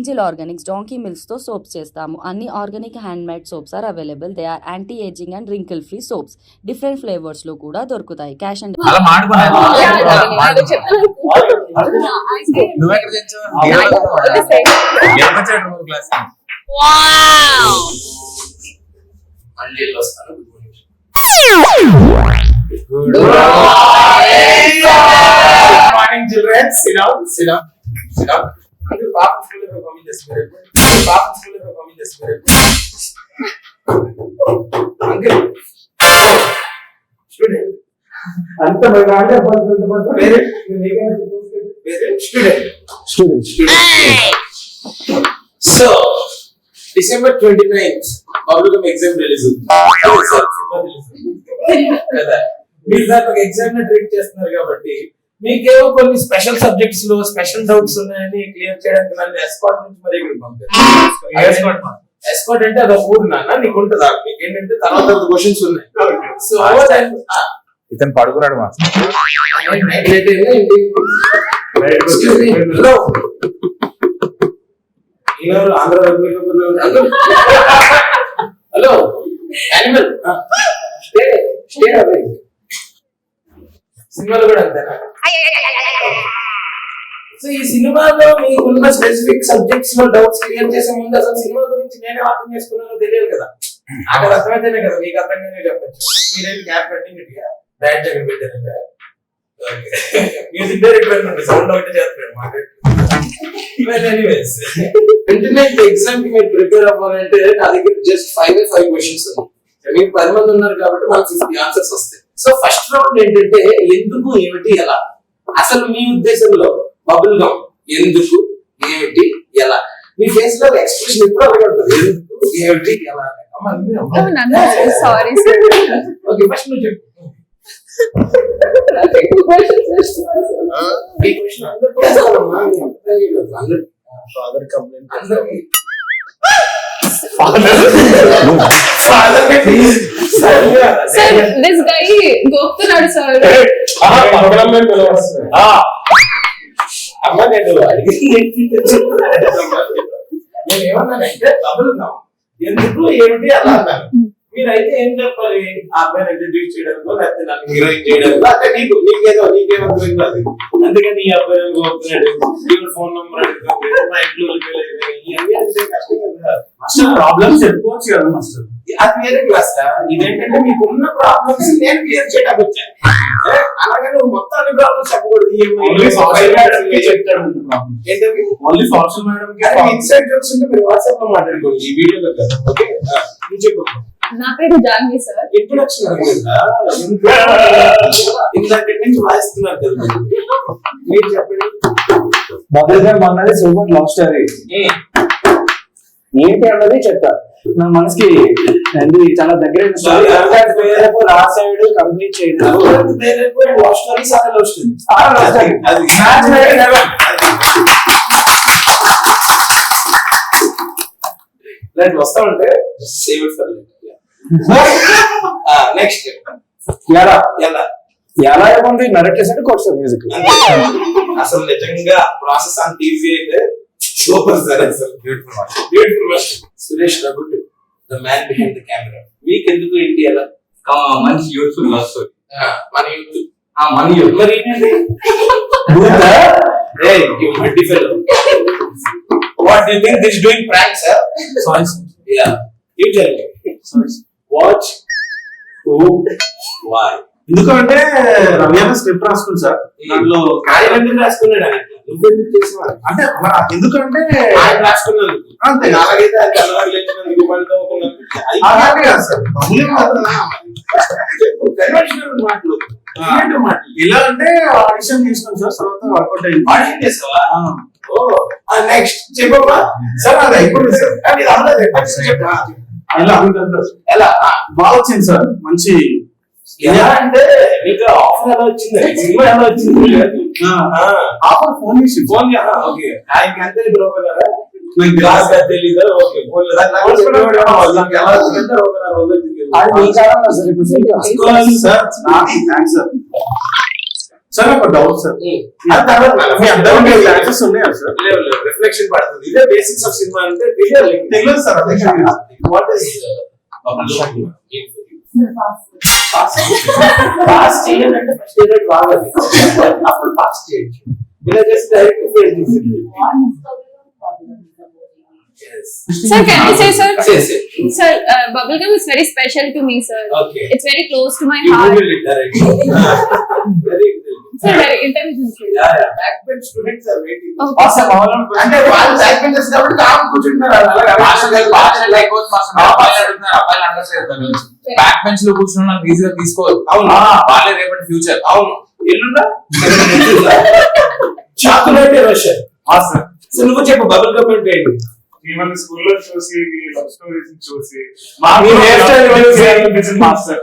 Angel Organics donkey మిల్క్స్తో soaps చేస్తాము. అన్ని organic handmade soaps are available. They are anti ageing and wrinkle free soaps. Different ఫ్లేవర్స్లో కూడా దొరుకుతాయి. Cash and అలా మాడుకున్నాను నువ్వెక్కడ తెచ్చావు? క్లాస్ మళ్ళీ వెళ్ళి వస్తాను గుడ్ అంకుల్ పాప స్కూల్లో కమింగ్ చేస్తారు పాప స్కూల్లో కమింగ్ చేస్తారు అంకుల్. స్టూడెంట్. అంత బాగా student. Student so December twenty ninth public exam release కదా? మీరు ఒక ఎగ్జామ్ ట్రీట్ చేస్తున్నారు కాబట్టి మీకేమో కొన్ని స్పెషల్ సబ్జెక్ట్స్లో స్పెషల్ డౌట్స్ ఉన్నాయని క్లియర్ చేయడానికి నన్ను ఎస్కాట్ నుంచి మరి ఇక్కడ పంపారు. ఎస్కాట్ అంటే అది ఊరు నాన్న నీకు ఉంటుందా? మీకు ఏంటంటే తర్వాత క్వశ్చన్స్ ఉన్నాయి. సో ఇతను పడుకున్నాడు Andhra hello animal stay stay away సినిమాలు కూడా అంతేనా సో ఈ సినిమాలో మీకున్న స్పెసిఫిక్ సబ్జెక్ట్స్లో డౌట్స్ క్లియర్ చేసే ముందు అసలు సినిమా గురించి నేనే అర్థం చేసుకున్నానో తెలియదు కదా. అక్కడ అర్థమైతేనే కదా మీకు అర్థంగానే చెప్పచ్చు. మీరేం క్యాప్ పెట్టినట్టుగా డైరెక్ట్ దగ్గర పెట్టారు మ్యూజిక్ డైరెక్టర్ అనుకోండి సౌండ్ ఒకటి చేస్తున్నాడు మాట్లాడు ఎనీవేస్ ఎగ్జామ్కి మీరు ప్రిపేర్ అవ్వాలంటే నా దగ్గర జస్ట్ ఫైవ్ ఫైవ్ క్వశ్చన్స్ మీరు పది మంది ఉన్నారు కాబట్టి మనకు ఫిఫ్టీ ఆన్సర్స్ వస్తాయి. సో ఫస్ట్ రౌండ్ ఏంటంటే ఎందుకు ఏమిటి ఎలా? అసలు మీ ఉద్దేశంలో బబుల్ గమ్ ఎందుకు ఏమిటి ఎలా? మీ ఫేస్లో ఎక్స్ప్రెషన్ ఎప్పుడు అలాగే ఉంటుంది. ఎందుకు ఏమిటి ఎలా. సారీ సార్ ఓకే ఫస్ట్ నువ్వు చెప్పు. అందరికీ. సార్. దిస్ గై గోపుతున్నాడు సార్. అమ్మ నేను అడిగింది ఎందుకు ఏమిటి? అలా అన్నాను మీరైతే ఏం చెప్పాలి? ఆ అబ్బాయిని ఇంట్రడ్యూస్ చేయడానికో లేకపోతే నన్ను హీరోయిన్ చేయడానికో అంటే నీకు నీకేదో నీకేమర్థం కాదు అందుకని ఈ అబ్బాయి గోపుతున్నాడు ఈవిడ ఫోన్ నంబర్ అడుగుతుంది మా ఇంట్లో వెళ్ళలేదు ఇవన్నీ అంటే కష్టం కదా. మాస్టర్ ప్రాబ్లమ్స్ చెప్పుకోవచ్చు కదా మాస్టర్ అది వేరే క్లాస్ ఇదేంటంటే మీకు ఉన్న ప్రాబ్లమ్స్ నేను క్లియర్ చేయడానికి వచ్చాను? అలాగే నువ్వు మొత్తం అన్ని ప్రాబ్లమ్స్ చెప్పకూడదు చెప్తాడు ఏంటంటే ఓన్లీ సోషల్ మేడం కి అది ఇన్సైడ్ జోక్స్ ఉంటే మీరు వాట్సాప్లో మాట్లాడుకోండి. ఈ వీడియోలో కదా. ఓకే? నువ్వు చెప్పు. నా పేరు జాన్వి సార్ ఇంట్రొడక్షన్ అనుకుంటా ఇందాక నుంచి వాయిస్తున్నారు కదా మీరు. మీరు చెప్పండి. బబుల్ గమ్ అన్నది సూపర్ లవ్ స్టోరీ. ఏంటి అన్నది చెప్పా నా మనసుకి అది చాలా దగ్గర రాసాడు complete love story sir love story. అది. ఇలాంటి వస్తా ఉంటే సేవ్ ఇట్ ఫర్ నెక్స్ట్ ఎలా ఎలా ఎలా ఏముంది? నరేట్ అంటే కొట్టాడు మ్యూజిక్ అసలు నిజంగా ప్రాసెస్ అంత ఈజీ అయితే సూపర్ సార్ అసలు. Beautiful beautiful Suresh Ragutu the man behind the camera మీకు ఎందుకు ఏంటి ఎలా మంచి యూత్ఫుల్ లవ్ స్టోరీ ఆ, మన యూత్ మన యూత్ మరి ఏంటండి? Hey you muddy fellow what do you think this doing prank sir sorry ya you tell me watch why ఎందుకంటే అన్న స్క్రిప్ట్ రాసుకుంది సార్. దాంట్లో ఎందుకు రాసుకున్నాడు ఆయన. అంటే ఎందుకంటే ఆయన అంతే. అలాగైతే అలాగే కాదు సార్. మాటలు. ఇలా అంటే ఆడిషన్ చేసినాం సార్. తర్వాత వర్కౌట్ అయింది. ఆడిషన్ చేసావా? ఆ, ఓ నెక్స్ట్ చెప్పమ్మా. సార్ అది అయిపోయింది సార్. అది రాలేదు చెప్పా ఎలా బాగా వచ్చింది సార్ మంచి ఎలా అంటే మీకు ఆఫర్ ఎలా వచ్చింది సినిమా ఎలా వచ్చింది ఆఫర్ ఫోన్ చేసి ఫోన్ ఓకే ఆయనకి అంతే. తెలీదు ఓకే ఫోన్ ఎలా వచ్చిందంటే ఒక రోజు సార్ థ్యాంక్స్ సార్ సార్ ఒక డౌట్ సార్ అది తర్వాత మేడం. మీ అందరం క్లాసెస్ ఉన్నాయా సార్ లేవు లేవు రిఫ్లెక్షన్ పడుతుంది ఇదే బేసిక్స్ ఆఫ్ సినిమా అంటే విజువల్ తెలియదు సార్ అదే వాట్ ఇస్ పాస్ చేయాలంటే ఫస్ట్ ఇయర్ బాగాలి అప్పుడు పాస్ చేయొచ్చు ఇలా చేసి డైరెక్ట్ ఫెయిల్ చేసింది Sir, can I say, sir? చేసి Sir, uh, bubblegum is very special to me, sir. Okay. It's very close to my You heart. Google it directly. Very అంటే వాళ్ళు back benchers కాబట్టి calm కూర్చుంటున్నారు బ్యాక్ బెంచ్లో కూర్చున్న ఈజీగా తీసుకోవాలి. అవును. వాళ్ళే రేపటి ఫ్యూచర్ అవును. ఎల్లుండా? చాకులేట్ రషన్ సో నువ్వు చెప్పు బబుల్ గమ్ అంటే మిమ్మల్ని స్కూల్లో చూసి మీ లవ్ స్టోరీస్ చూసి. మీ hair style చూసి- మాస్టర్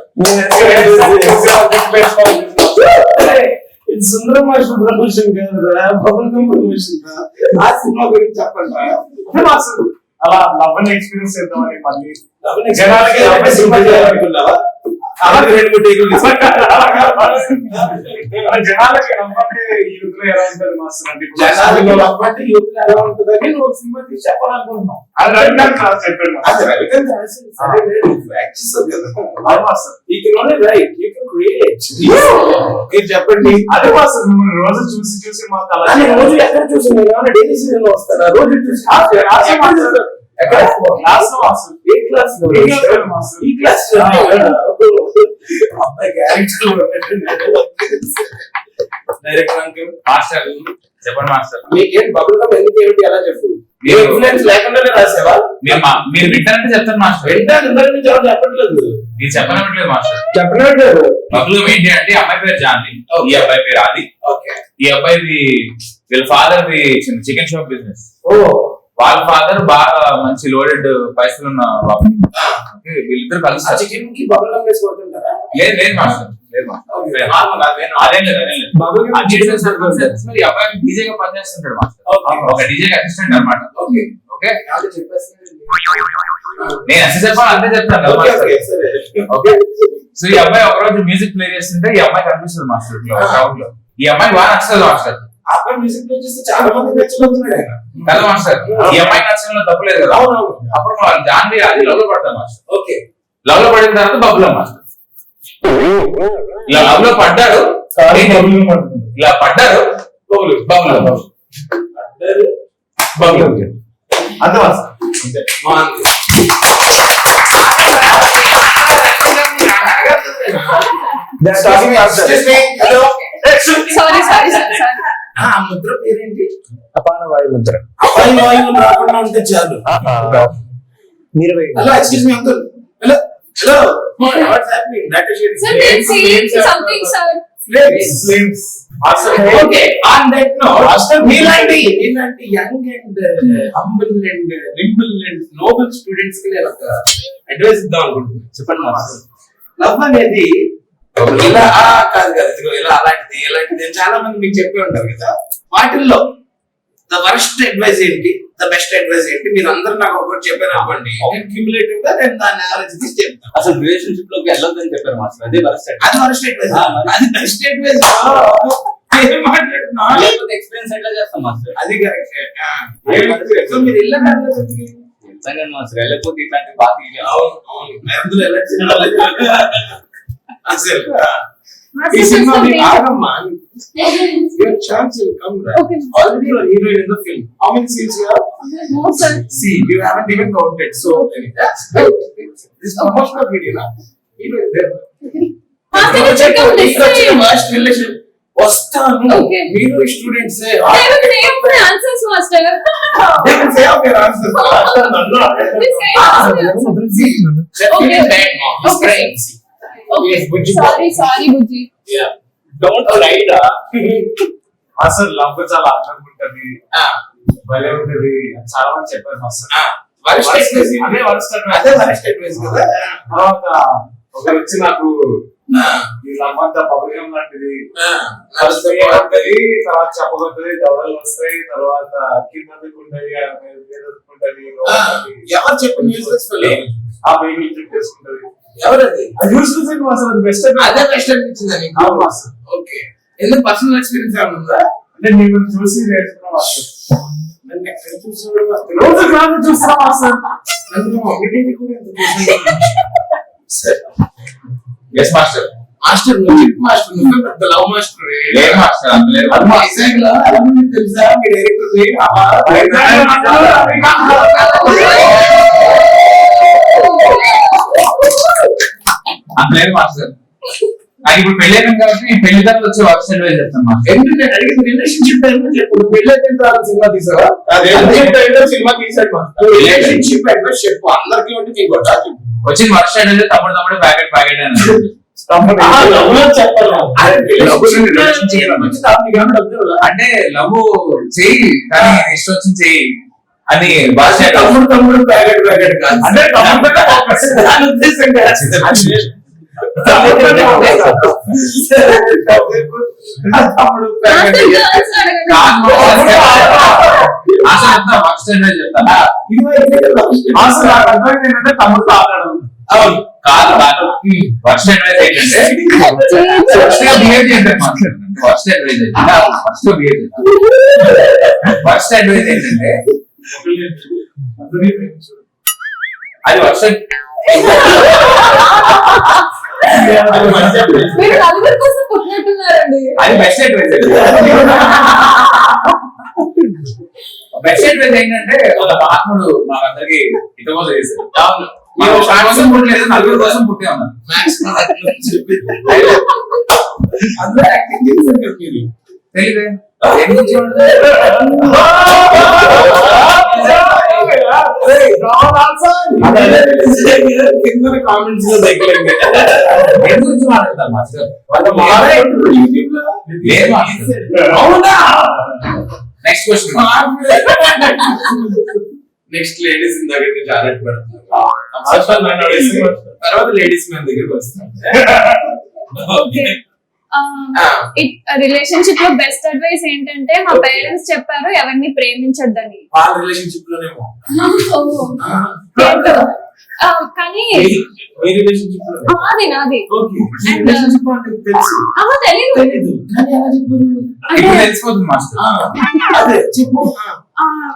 ఇది సుందర మాస్టర్ ప్రమోషన్ కాదురా గమ్ ప్రమోషన్ రా. ఆ సినిమా గురించి చెప్పండి మాస్టర్ అలా లవ్ ఎక్స్పీరియన్స్ చేద్దామని మళ్ళీ. జనాలకి సినిమా చేయాలనుకున్నావా? జనాలకి నమ్మంటే యూత్లో ఎలా ఉంటుంది మాస్టర్ అంటే జనాలకి అప్పటి యూత్ ఎలా ఉంటుందని నువ్వు సినిమా తీసి చెప్పాలనుకుంటున్నావు అది రవికాంత్ క్లాస్ చెప్పాడు అది మాస్టర్ రవికాంత్ నువ్వు యాక్ట్ చేసావు కదా. Master. You can only write you can create మీరు చెప్పండి. అదే మాస్టర్ మిమ్మల్ని రోజు చూసి చూసి మాకు అలా కానీ రోజు ఎక్కడ చూసి ఏమైనా డైలీ సీజన్లో వస్తానా? రోజు చూసి ఎక్కడ క్లాస్లో మాస్టర్. ఏ క్లాస్లో? లో? ఈ క్లాస్లో అబ్బాయి క్యారెక్టర్ డైరెక్ట్ అంకుల్ మాస్టర్ చెప్పండి మాస్టర్ మీకేం బబుల్ గమ్ ఎందుకు ఏమిటి ఎలా చెప్పు? ఏ మీరు- ఇన్ఫ్లుయెన్స్ లేకుండానే రాసావా? మీరు మా- మీరు వింటారంటే చెప్తాను మాస్టర్ వెంటనే ఇందరి నుంచి ఎవరు చెప్పట్లేదు. మీరు చెప్పనట్లేదు మాస్టర్ చెప్పట్లేదు బబ్లు ఏంటి అంటే ఈ అమ్మాయి పేరు జాన్వి. ఈ అబ్బాయి పేరు ఆది. ఓకే ఈ అబ్బాయిది వీళ్ళ father the chicken shop business ఓ. వాళ్ళ ఫాదర్ బాగా మంచి లోడెడ్ పైసలు ఉన్న బాబు వీళ్ళిద్దరు ఆ కలుస్తారు చికెన్కి బబుల్ గమ్ వేసి కొడుతుంటారా? లేదు లేదు మాస్టర్ లేదు మాస్టర్. అబ్బాయి డీజే గా పనిచేస్తుంటాడు మాస్టర్. ఒక డీజే అసిస్టెంట్ అన్నమాట. ఓకే. నేను ఎంత చెప్పాలి అంతే చెప్తాను ఓకే సో ఈ అబ్బాయి ఒక రోజు మ్యూజిక్ ప్లే చేస్తుంటే ఈ అమ్మాయి కనిపిస్తుంది మాస్టర్. క్రౌడ్లో. ఈ అమ్మాయి బాగా నచ్చుతుంది మాస్టర్ అబ్బాయి మ్యూజిక్ ప్లే చేస్తే చాలా మంది నచ్చబోతున్నాడు ఆయన. కదా మాస్టర్ ఈ అమ్మాయి నచ్చడంలో తప్పులేదు కదా? అవునవును అప్పుడు వాళ్ళు జాన్వి అది లవ్లో పడతారు మాస్టర్. ఓకే. లవ్లో పడిన తర్వాత బబుల్ మాస్టర్. ఇలా లవ్లో పడ్డారు ఇలా పడ్డారు బబుల్ బబుల్. బబుల్. అంతే మాస్టర్. అంతే. బాగుంది. Hello Sorry, sorry, sir. ఆ ముద్ర పేరేంటి? అపాన వాయు ముద్ర. అబ్బాయి వాయువులు రాకుండా ఉంటే చాలు. మీరు hello excuse me uncle hello hello what's happening that is let's see something, sir. Flames okay on that no అసలు మీలాంటి మీలాంటి young and humble and nimble and noble స్టూడెంట్స్కి నేను ఒక అడ్వైస్ ఇద్దాం అనుకుంటున్నాను. చెప్పండి మాస్టర్. లవ్ అనేది ఇలా కాదు కాదు ఇదిగో ఇలా అలాంటిది ఇలాంటిది చాలా మంది మీకు చెప్పి ఉంటారు కదా. వాటిల్లో ద వరస్ట్ అడ్వైస్ ఏంటి? ద బెస్ట్ అడ్వైస్ ఏంటి? మీరు అందరూ నాకు ఒకటి చెప్పారు అనుకోండి క్యూములేటివ్గా నేను దాన్ని తీసి చెప్తాను. అసలు రిలేషన్షిప్లోకి వెళ్ళొద్దని చెప్పారు మాస్టర్. అదే వరస్ట్ అది వరస్ట్ అడ్వైస్. అది బెస్ట్ అడ్వైస్ ఎక్స్పీరియన్స్ ఎట్లా చేస్తాం మాస్టర్? అది కరెక్ట్ సో మీరు నిజంగా మాస్టర్. వెళ్ళకపోతే ఇట్లాంటి బాగా. అవును అవును. అసలు ఆ. ఈ Master, సినిమా sir, మీకు sir, ఆగమ్మా your chance will come right Okay. already you're a heroine in the film how many scenes you have No, sir. see you haven't even counted so many that's great this promotional video na hero is there Master, you should come this way. First relation వస్తాను Okay. మీరు students They will say up my answers, master. They can say out their answers. They say Ah, answers. see, that Okay. kid is bad now. He's Okay. crying. See. Okay. Yes, Bujji. Sorry, sorry, Bujji. Yeah. Don't try రా. అసలు love చాలా అందంగా ఉంటది Ah, భలే ఉంటది చాలా మంది చెప్పారు ah. ఇది. అదే వరస్ట్ అడ్వైస్ కదా తర్వాత ఒకరు వచ్చి నాకు Ah, అంతా పబ్లికం లాంటిది ah. ఉంటది తర్వాత చెప్పబోతుంది దవడలు వస్తాయి తర్వాత కింద ఉంటది ఉంటది Ah, ఎవరు చెప్పిన ఆ బేబీ ట్రిప్ చేసుకుంటది ఎవరది అది బెస్ట్ అదే బెస్ట్ అనిపించింది నీకు ఓకే. ఎందుకు పర్సనల్ ఎక్స్పీరియన్స్ ఏమైనా ఉందా? అంటే నేను చూసి నన్ను ఎక్కడ చూసాడు? రోజు కాదు చూస్తున్నా మాస్టర్ నన్ను మమ్మీ కూడా? సరే. ఎస్ మాస్టర్ మాస్టర్ నువ్వు చెప్పు మాస్టర్ నువ్వే పెద్ద లవ్ మాస్టర్ లేదు మాస్టర్ అంత లేదు. అది వైజాగ్లో? ఎలా ఉంది తెలుసా? మీ డైరెక్టర్ అంత లేదు మాస్టర్ నాకు ఇప్పుడు పెళ్ళి అయిపోయింది కాబట్టి నేను పెళ్ళి వచ్చి వర్క్ సైడ్ వైజ్ చెప్తాను మాస్టర్. ఎందుకు? నేను అడిగింది రిలేషన్షిప్ పెళ్ళి అయిపోయిన తర్వాత సినిమా తీసావా? సినిమా తీసాడు రిలేషన్షిప్ అంటే చెప్పు. అందరికి ఉంటే నీకు వర్క్ వైజ్ తమ్ముడు తమ్ముడు ప్యాకెట్ ప్యాకెట్ అని? అంటే లవ్ చెయ్యి కానీ ఇష్టం వచ్చింది చెయ్యి. అని భాష తమ్ముడు తమ్ముడు ప్యాకెట్ ప్యాకెట్ కాదు. అంటే తమ్ముడు. దాని ఉద్దేశం కాదు తమ్ముడు అవును కాదు కాదు. అడ్వైజ్ ఏంటంటే ఫస్ట్గా బిహేవ్ చేయండి master. First advice first behave first advice ఏంటంటే. అది advice. మీరు నలుగురి కోసం పుట్టినట్టున్నారండి. అది బెస్ట్ అడ్వైజ్ బెస్ట్ ఏంటంటే ఒక మహాత్ముడు మాకందరికి హితబోధ చేశారు. అవును. మనం ఒక కోసం పుట్టలేదు నలుగురు కోసం పుట్టే ఉన్నాం. మ్యాథ్స్ అందులో యాక్టింగ్ చేశారు కదా మీరు. తెలియదే. దేని గురించి ఏమంటారు? కింద కామెంట్స్లో తగ్గలేదు దేని గురించి మాట్లాడతారు మాస్టర్ వాళ్ళ మారే యూట్యూబ్లో లేదు మాస్టర్ అవునా నెక్స్ట్ క్వశ్చన్ నెక్స్ట్ లేడీస్ ఇందాక నుంచి ఆరాట పడుతున్నారు. తర్వాత లేడీస్ మన దగ్గరికి వస్తాం. రిలేషన్షిప్లో బెస్ట్ అడ్వైస్ ఏంటంటే మా పేరెంట్స్ చెప్పారు ఎవరిని ప్రేమించొద్దని. రిలేషన్షిప్ లోనేమో. కానీ నాది. నాది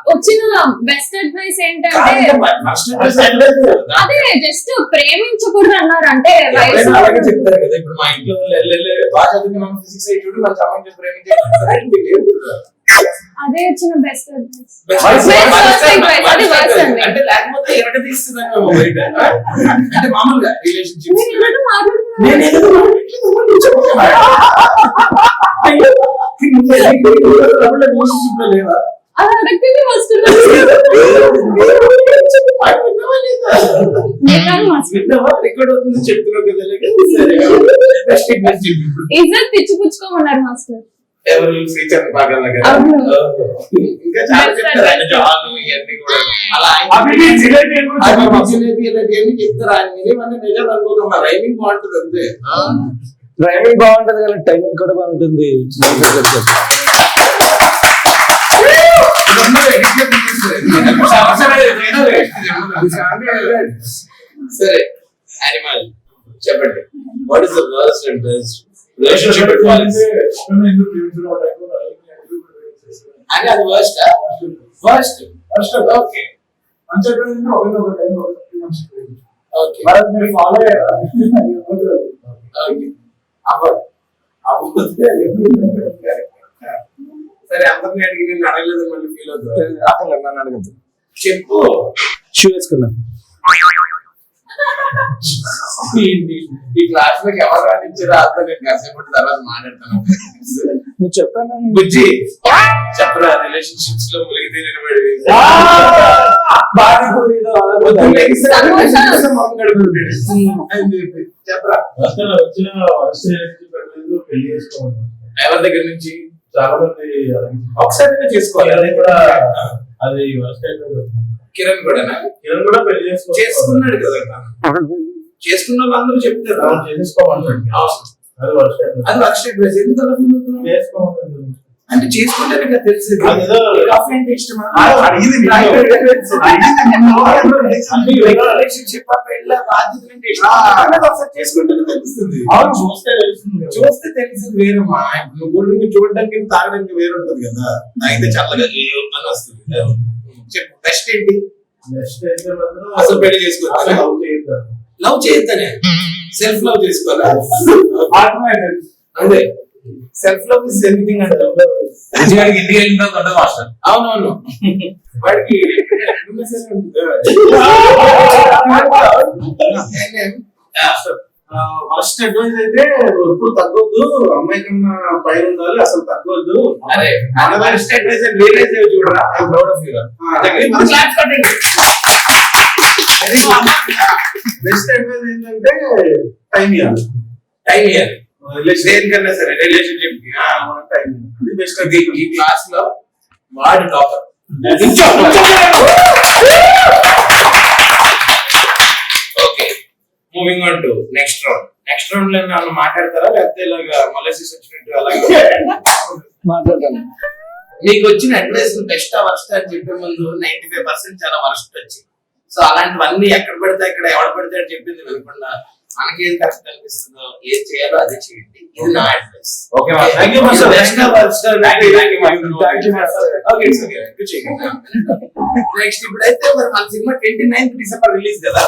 వచ్చిన బెస్ట్ అడ్వైస్ ఏంటంటే అదే జస్ట్ ప్రేమించకూడదు అన్నారు అంటే చెప్తారు కదా ఇప్పుడు మా ఇంట్లో బాగా ఫిజిక్స్ అయ్యి మంచి అమ్మాయి చేసి ప్రేమించారు అదే వచ్చిన బెస్ట్ అడ్వైస్ అలా అడగండి మాస్టర్. తెచ్చిపుచ్చుకోమన్నారు మాస్టర్. ఎవరు? శ్రీచంద్ పాగల్ దగ్గర. అవును. ఇంకా చాలా చెప్తారు. ఆయన ఇవన్నీ కూడా. అలా జిలేబీ అని కూడా అది చెప్పాలి. జిలేబీ ఇలాంటి అన్ని చెప్తారు. ఆయన మీరేమన్నా నిజాలు అనుకోకమ్మా. రైమింగ్ బాగుంటుంది అంతే. డ్రైవింగ్ బాగుంటది కానీ టైమింగ్ కూడా బాగుంటుంది. సరే యానిమల్ చెప్పండి what is the worst and best relationship ఎందుకు ప్రేమించేస్తారు? అని అది worst worst first okay. Okay మరి అది మీరు ఫాలో అయ్యారా ఓకే అవ్వదు అవ్వదు సరే అందరిని అడిగి నేను అడగలేదు మళ్ళీ ఫీల్ అవుతుంది? అసలు నన్ను అడగద్దు. చెప్పు. షూ వేసుకున్నాను ఈ- క్లాస్లోకి ఎవరు రానిచ్చారో అంతా నేను కాసేపటి తర్వాత మాట్లాడతాను. నువ్వు చెప్పాను? బుజ్జి చెప్పరా రిలేషన్షిప్స్లో మునిగి తీరినబడి చెప్పరా? అసలు వచ్చిన పెళ్ళి చేసుకోవాలి. ఎవరి దగ్గర నుంచి? చాలా మంది ఒకసారి చేసుకోవాలి. అది కూడా అది కిరణ్ కూడానా? కిరణ్ కూడా పెళ్ళి చేసుకోవాలి. చేసుకున్నాడు కదా. చేసుకున్న వాళ్ళు అందరూ చెప్తారు చేసుకోమంటాడు. అది అయిపోయింది అది వర్ష ఎందుకు? చేసుకోమంటాడు. అంటే చేసుకుంటేనే తెలిసింది. రిలేషన్షిప్ పెళ్ళ చేసుకుంటేనే తెలుస్తుంది. చూస్తే తెలుస్తుంది. చూస్తే తెలిసింది వేరమ్మా గుడిని చూడడానికి తాగడానికి వేరు ఉంటది కదా. తాగితే చల్లగా అని వస్తుంది? చెప్పు. బెస్ట్ ఏంటి? అసలు పెళ్ళి చేయొద్దు. లవ్ చేయొద్దనే? సెల్ఫ్ లవ్ చేసుకోవాలా? Automated. Self love is everything అంటే విజయానికి ఇంటికి వెళ్ళిన తర్వాత ఉంటుంది మాస్టర్. అవునవును. వాడికి. ఫస్ట్ అడ్వైస్ అయితే ఎప్పుడు తగ్గొద్దు. అమ్మాయి కన్నా పైన ఉండాలి అసలు తగ్గొద్దు. బెస్ట్ అడ్వైస్ రియలైజ్ అయ్యి చూడరా? ప్రౌడ్ ఆఫ్ బెస్ట్ అడ్వైస్ ఏంటంటే టైం ఇవ్వాలి. టైం ఇయర్ దేనికన్నా సరే రిలేషన్షిప్కి ఆ, టైం ఇది బెస్ట్ ఈ క్లాస్లో వాడు topper okay moving on to next round next రౌండ్లో ఏమన్నా మాట్లాడతారా లేకపోతే ఇలాగా మలసిస్ వచ్చినట్టు అలాగే మాట్లాడతాను మీకు వచ్చిన అడ్వైస్ బెస్ట్ వర్స్ట్ అని చెప్పే ముందు నైన్టీ ఫైవ్ పర్సెంట్ చాలా వర్స్ట్ వచ్చింది. సో అలాంటివన్నీ ఎక్కడ పడితే అక్కడ ఎవడ పడితే అని చెప్పింది వినకుండా మనకి ఏది కరెక్ట్ అనిపిస్తుందో ఏది చేయాలో అదే చేయండి. ఇది నా అడ్వైస్ ఓకే. ఓకే నెక్స్ట్ ఇప్పుడైతే మరి మన cinema twenty ninth December release కదా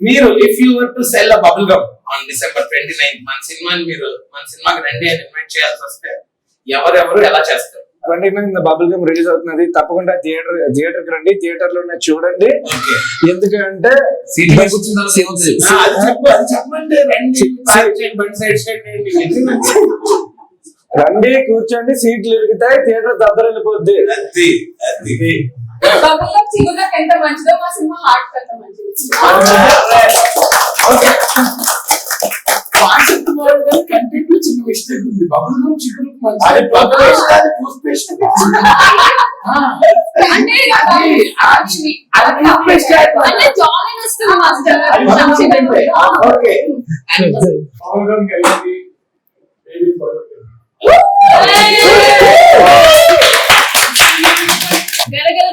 మీరు if you were to sell a bubblegum on December twenty ninth మన సినిమాని మీరు మన సినిమాకి రండి అని ఇన్వైట్ చేయాల్సి వస్తే ఎవరెవరు ఎలా చేస్తారు? Twenty nine bubble gum release అవుతున్నది. తప్పకుండా థియేటర్ థియేటర్కి రండి థియేటర్లోనే చూడండి. ఎందుకంటే రండి. కూర్చోండి సీట్లు ఇరుగుతాయి థియేటర్ ఎంత మంచిదో మా సినిమా హార్ట్ మంచిది. కంటెంట్లో చిన్న మిస్టేక్ ఉంది. బబుల్ గమ్ చికెన్ అది బబుల్ అది టూత్ పేస్ట్ అంటే అది. అంటే వస్తుంది మాస్టర్ ఓకే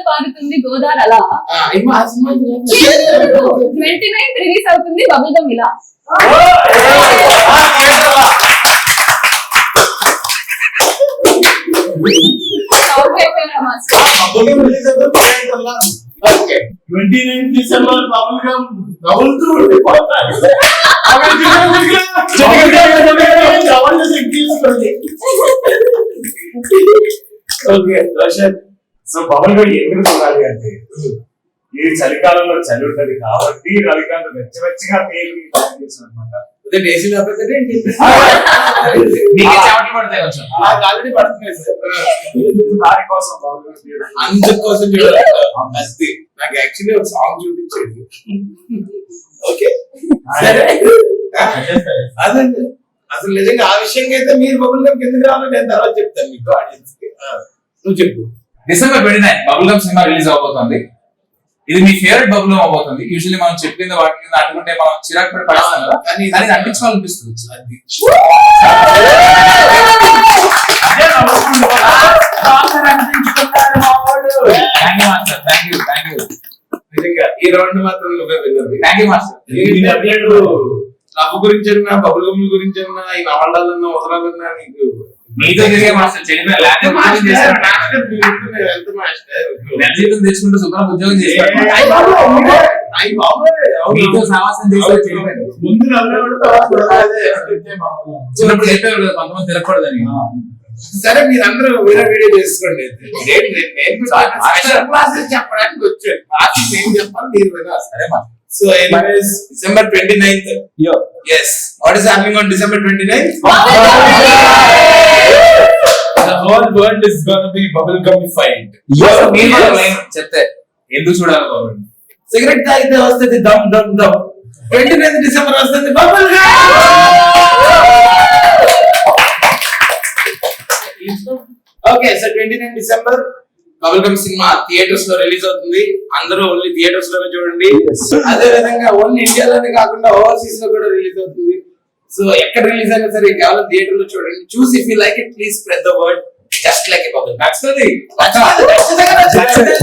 పారుతుంది గోదావరి అలా ట్వంటీ నైన్ రిలీజ్ అవుతుంది ఇలా బబుల్ గమ్ రిలీజ్ అవుతుంది పవన్ కల్లా. Okay twenty nine December bubble నవ్వుతూ ఉండిపోతాడు. ఓకే రోషన్ సో ఎందుకు చూడాలి అంటే ఈ చలికాలంలో చలి ఉంటది కాబట్టి రవికాంత్ వెచ్చవెచ్చగా తేలి అనమాట అందుకోసం చూడాలి అది నాకు యాక్చువల్లీ ఒక సాంగ్ చూపించాడు ఓకే. సరే. అదే అసలు నిజంగా ఆ విషయంగా అయితే మీరు బబుల్ గమ్ కిందకి రావాలో నేను తర్వాత చెప్తాను మీకు ఆడియన్స్కి. నువ్వు చెప్పు. December twenty nine Bubblegum cinema release అవబోతుంది ఇది మీ ఫేవరెట్ బబుల్ గమ్ అవబోతుంది యూజువల్లీ మనం చెప్పింది వాటి మీద అనుకుంటే మనం చిరాకు పడి పడేస్తాం కదా. కానీ ఇది- నిజంగా ఈ రౌండ్ మాత్రం థ్యాంక్ యూ మాస్టర్ లవ్ గురించి అన్నా బబుల్ గమ్ గురించి అన్నా ఈ నవళ్ళన్నా వదలన్నా నీకు మీతో తిరిగే మాస్టర్ చెడిపోయి ల్యాండ్ మాస్టర్, తెచ్చుకుంటూ శుభ్రం ఉద్యోగం అవును. మీతో సావాసం. అంతే మామూలు. చిన్నప్పుడు చెప్పేవారు కదా కొంతమంది తిరగకూడదని సరే మీరందరూ వేరే వీడియో చేసుకోండి క్లాసెస్ చెప్పడానికి వచ్చాను క్లాసెస్ నేను చెప్పాలి మీరు వినాలి సరే so anyways December twenty ninth yes what is happening on December twenty ninth The whole world is gonna be bubble gummified. చెప్తే ఎందుకు చూడాలి బాబు? సిగరెట్ తాగితే వస్తుంది దమ్ దమ్ దమ్. ట్వంటీ నైన్త్ డిసెంబర్ వస్తుంది bubble okay so twenty nine December Bubblegum cinema థియేటర్స్లో రిలీజ్ అవుతుంది. అందరూ ఓన్లీ థియేటర్స్లోనే చూడండి. అదే విధంగా ఓన్లీ ఇండియాలోనే కాకుండా ఓవర్సీస్లో కూడా రిలీజ్ అవుతుంది. సో ఎక్కడ రిలీజ్ అయినా సరే కేవలం థియేటర్లో చూడండి. చూసి if like it please spread the word just like a bubble నచ్చుతుంది నచ్చుతుంది